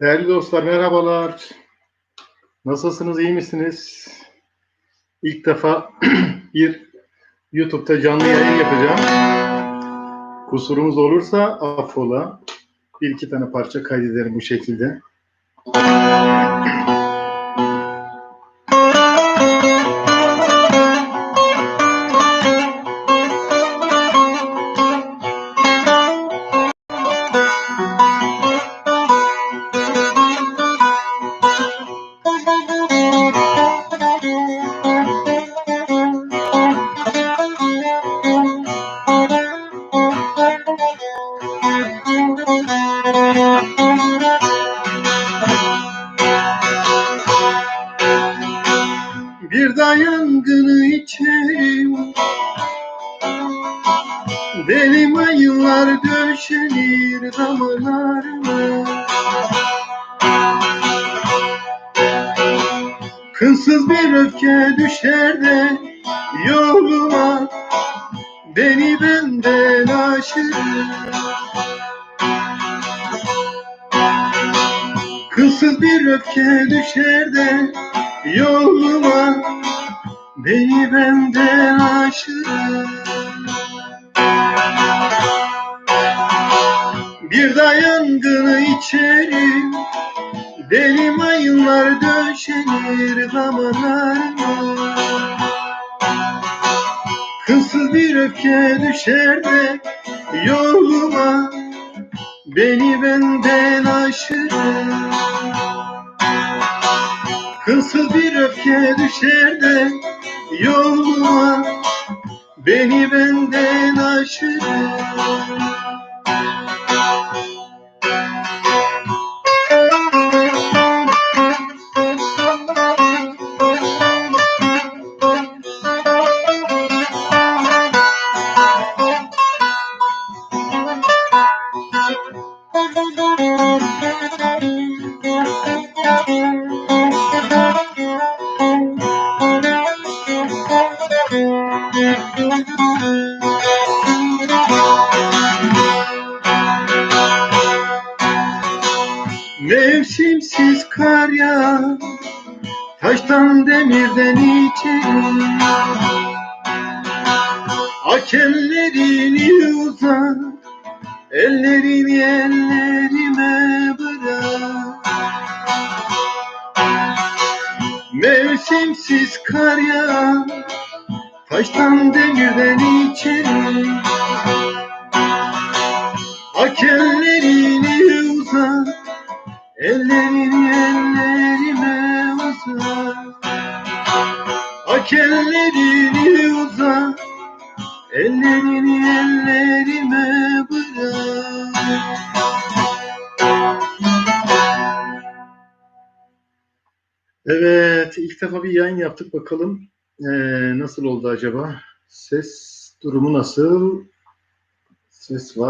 Değerli dostlar merhabalar. Nasılsınız, iyi misiniz? İlk defa bir YouTube'da canlı yayın yapacağım. Kusurumuz olursa affola. Bir iki tane parça kaydederim bu şekilde. Deli mayınlar döşenir damarlarıma Kınsız bir öfke düşer de yoluma. Beni benden aşırır Kınsız bir öfke düşer de yoluma. Beni benden aşırır içerim Deli mayınlar döşenir damarlarıma Kınsız bir öfke düşer de yoluma. Beni benden aşırır. Kınsız bir öfke düşer de yoluma. Beni benden aşırır Mevsimsiz kar yağar Taştan demirden içeri Aç ellerini uzat Ellerini ellerime bırak. Mevsimsiz kar yağar Taştan demirden içeri. Aç ellerini uzat Ellerini ellerime uzat Aç ellerini uzat Ellerini ellerime bırak. Evet, ilk defa bir yayın yaptık. Bakalım eee, nasıl oldu acaba? Ses durumu nasıl? Ses var.